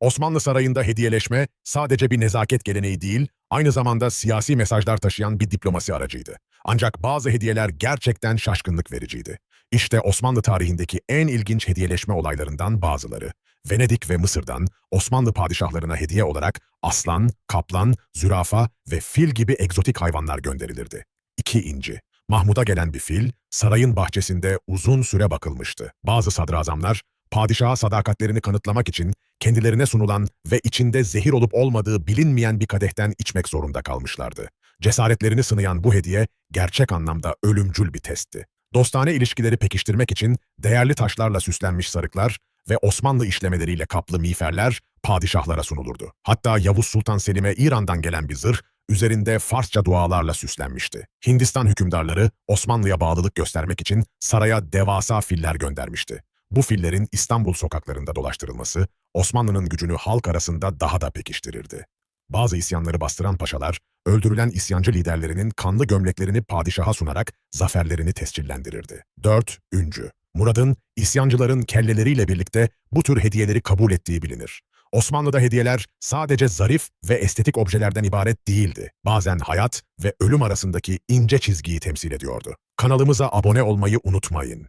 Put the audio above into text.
Osmanlı Sarayı'nda hediyeleşme sadece bir nezaket geleneği değil, aynı zamanda siyasi mesajlar taşıyan bir diplomasi aracıydı. Ancak bazı hediyeler gerçekten şaşkınlık vericiydi. İşte Osmanlı tarihindeki en ilginç hediyeleşme olaylarından bazıları. Venedik ve Mısır'dan Osmanlı padişahlarına hediye olarak aslan, kaplan, zürafa ve fil gibi egzotik hayvanlar gönderilirdi. 2. İnci Mahmud'a gelen bir fil, sarayın bahçesinde uzun süre bakılmıştı. Bazı sadrazamlar, padişaha sadakatlerini kanıtlamak için kendilerine sunulan ve içinde zehir olup olmadığı bilinmeyen bir kadehten içmek zorunda kalmışlardı. Cesaretlerini sınayan bu hediye gerçek anlamda ölümcül bir testti. Dostane ilişkileri pekiştirmek için değerli taşlarla süslenmiş sarıklar ve Osmanlı işlemeleriyle kaplı miğferler padişahlara sunulurdu. Hatta Yavuz Sultan Selim'e İran'dan gelen bir zırh üzerinde Farsça dualarla süslenmişti. Hindistan hükümdarları Osmanlı'ya bağlılık göstermek için saraya devasa filler göndermişti. Bu fillerin İstanbul sokaklarında dolaştırılması Osmanlı'nın gücünü halk arasında daha da pekiştirirdi. Bazı isyanları bastıran paşalar, öldürülen isyancı liderlerinin kanlı gömleklerini padişaha sunarak zaferlerini tescillendirirdi. 4. Üncü Murad'ın isyancıların kelleleriyle birlikte bu tür hediyeleri kabul ettiği bilinir. Osmanlı'da hediyeler sadece zarif ve estetik objelerden ibaret değildi. Bazen hayat ve ölüm arasındaki ince çizgiyi temsil ediyordu. Kanalımıza abone olmayı unutmayın.